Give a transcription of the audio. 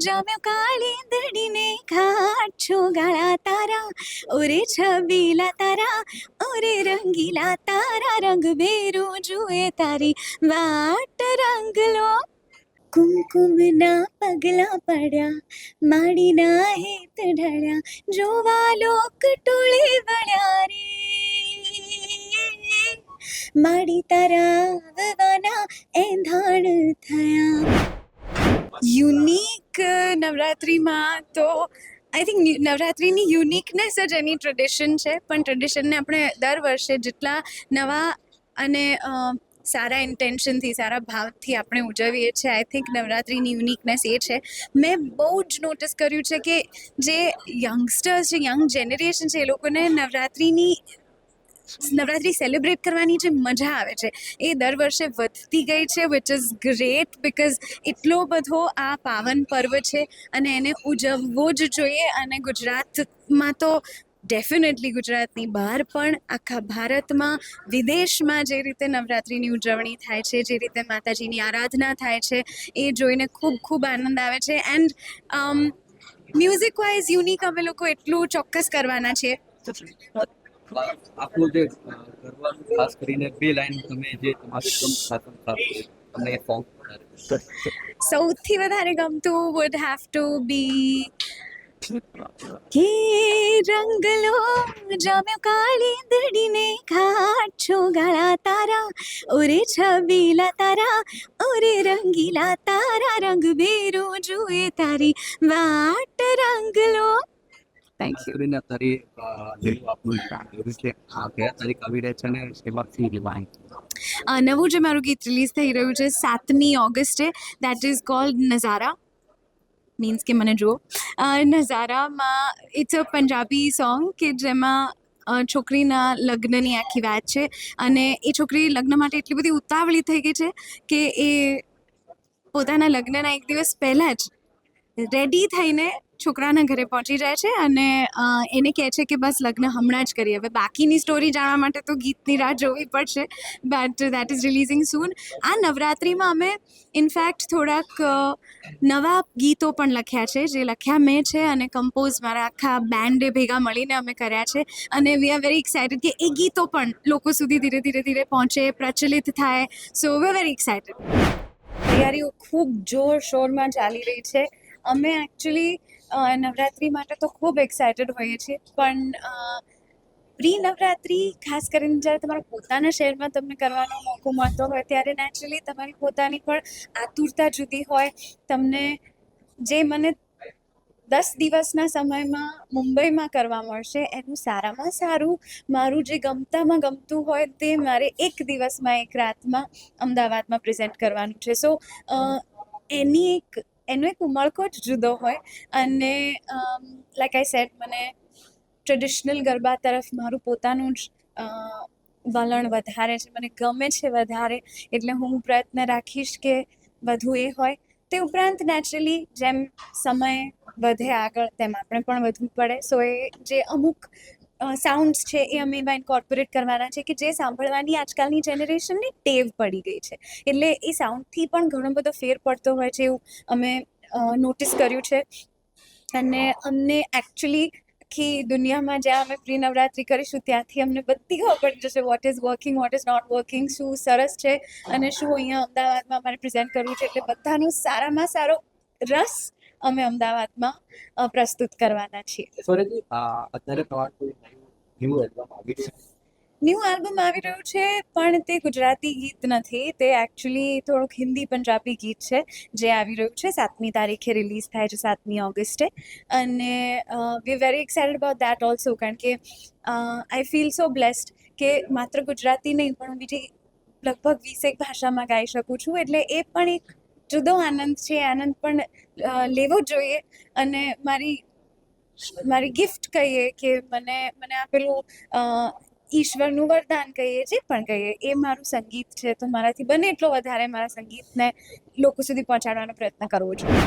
જામ્યો કાળી દડીને ઘાટ છો ગાળા તારા ઓરે છબીલા તારા ઓરે રંગીલા તારા રંગ બેરું જુએ તારી વાટ રંગલો કુમકુમના પગલા પડ્યા માડીના હેત ઢળ્યા જોવા લોક ટોળે વળ્યા રે માડી તારા વવાના એંધાણ થયા યુનિક નવરાત્રિમાં તો આઈ થિંક નવરાત્રિની યુનિકનેસ જ એની ટ્રેડિશન છે. પણ ટ્રેડિશનને આપણે દર વર્ષે જેટલા નવા અને સારા ઇન્ટેન્શનથી સારા ભાવથી આપણે ઉજવીએ છીએ આઈ થિંક નવરાત્રિની યુનિકનેસ એ છે. મેં બહુ જ નોટિસ કર્યું છે કે જે યંગસ્ટર્સ છે યંગ જનરેશન છે, એ લોકોને નવરાત્રિની નવરાત્રિ સેલિબ્રેટ કરવાની જે મજા આવે છે, એ દર વર્ષે વધતી ગઈ છે વિચ ઇઝ ગ્રેટ બિકોઝ એટલો બધો આ પાવન પર્વ છે અને એને ઉજવવો જ જોઈએ અને ગુજરાતમાં તો ડેફિનેટલી ગુજરાતની બહાર પણ આખા ભારતમાં, વિદેશમાં જે રીતે નવરાત્રિની ઉજવણી થાય છે, જે રીતે માતાજીની આરાધના થાય છે, એ જોઈને ખૂબ ખૂબ આનંદ આવે છે એન્ડ મ્યુઝિક વાઇઝ યુનિક અમે લોકો એટલું ચોક્કસ કરવાના છીએ. આપણું જે કરવાનું ખાસ કરીને બે લાઈન તમે જે તમારી ખાસ તમને સોંગ સૌથી વધારે ગમતું વુડ હેવ ટુ બી કે રંગલો જામ્યો કાળી દડીને ઘાટ છો ગાળા તારા, ઓરે છબીલા તારા, ઓરે રંગીલા તારા, રંગ બેરો જુએ તારી, વાટ રંગલો થેન્ક યુ કરીને તારી જેવું આપણું એવું છે આ કયા તારીખ આવી રહ્યા છે ને એમાં ફી રિવાઇન નવું જે મારું ગીત રિલીઝ થઈ રહ્યું છે સાતમી ઓગસ્ટે that is called Nazara. Means કે મને જુઓ. નઝારામાં ઇટ્સ અ પંજાબી સોંગ કે જેમાં છોકરીના લગ્નની આખી વાત છે. અને એ છોકરી લગ્ન માટે એટલી બધી ઉતાવળી થઈ ગઈ છે કે એ પોતાના લગ્નના એક દિવસ પહેલાં જ રેડી થઈને છોકરાના ઘરે પહોંચી જાય છે અને એને કહે છે કે બસ લગ્ન હમણાં જ કરીએ. હવે બાકીની સ્ટોરી જાણવા માટે તો ગીતની રાહ જોવી પડશે but that is releasing soon આ નવરાત્રિમાં અમે ઇનફેક્ટ થોડાક નવા ગીતો પણ લખ્યા છે, જે લખ્યા મેં છે અને કમ્પોઝ મારા આખા બેન્ડે ભેગા મળીને અમે કર્યા છે. અને વી આર વેરી એક્સાઇટેડ કે એ ગીતો પણ લોકો સુધી ધીરે ધીરે ધીરે પહોંચે, પ્રચલિત થાય. સો વી વેરી એક્સાઇટેડ તૈયારીઓ ખૂબ જોર શોરમાં ચાલી રહી છે. અમે એકચ્યુઅલી નવરાત્રિ માટે તો ખૂબ એક્સાઇટેડ હોઈએ છીએ, પણ પ્રી નવરાત્રિ ખાસ કરીને જ્યારે તમારા પોતાના શહેરમાં તમને કરવાનો મોકો મળતો હોય, ત્યારે નેચરલી તમારી પોતાની પણ આતુરતા જુદી હોય. તમને જે મને દસ દિવસના સમયમાં મુંબઈમાં કરવા મળશે, એનું સારામાં સારું, મારું જે ગમતામાં ગમતું હોય તે મારે એક દિવસમાં એક રાતમાં અમદાવાદમાં પ્રેઝન્ટ કરવાનું છે. સો એની એક એનો એક ઉમળકો જ જુદો હોય. અને લાઈક આઈ સેટ મને ટ્રેડિશનલ ગરબા તરફ મારું પોતાનું જ વલણ વધારે છે. મને ગમે છે વધારે. એટલે હું પ્રયત્ન રાખીશ કે બધું એ હોય. તે ઉપરાંત નેચરલી જેમ સમય વધે આગળ, તેમ આપણે પણ વધવું પડે. સો એ જે અમુક સાઉન્ડ્સ છે એ અમે એમાં ઇન્કોર્પોરેટ કરવાના છે કે જે સાંભળવાની આજકાલની જનરેશનની ટેવ પડી ગઈ છે. એટલે એ સાઉન્ડથી પણ ઘણો બધો ફેર પડતો હોય છે એવું અમે નોટિસ કર્યું છે. અને અમને એકચ્યુઅલી આખી દુનિયામાં જ્યાં અમે પ્રી નવરાત્રિ કરીશું ત્યાંથી અમને બધી ખબર પડી જશે what is working what is not working શું સરસ છે અને શું અહીંયા અમદાવાદમાં અમારે પ્રેઝન્ટ કરવું છે. એટલે બધાનો સારામાં સારો રસ અમે અમદાવાદમાં પ્રસ્તુત કરવાના છીએ. ન્યૂ એલ્બમ આવી છે? ન્યૂ આલ્બમ આવી રહ્યું છે, પણ તે ગુજરાતી ગીત નથી. તે એકચ્યુઅલી થોડુંક હિન્દી પંજાબી ગીત છે, જે આવી રહ્યું છે. સાતમી તારીખે રિલીઝ થાય છે, સાતમી ઓગસ્ટે. અને we very excited about that also કારણ કે આઈ ફીલ સો બ્લેસ્ડ કે માત્ર ગુજરાતી નહીં, પણ બીજી લગભગ વીસેક ભાષામાં ગાઈ શકું છું. એટલે એ પણ એક જુદો આનંદ છે. આનંદ પણ લેવો જોઈએ. અને મારી મારી ગિફ્ટ કહીએ કે મને મને આપેલું ઈશ્વરનું વરદાન કહીએ, જે પણ કહીએ, એ મારું સંગીત છે. તો મારાથી બને એટલો વધારે મારા સંગીતને લોકો સુધી પહોંચાડવાનો પ્રયત્ન કરવો જોઈએ.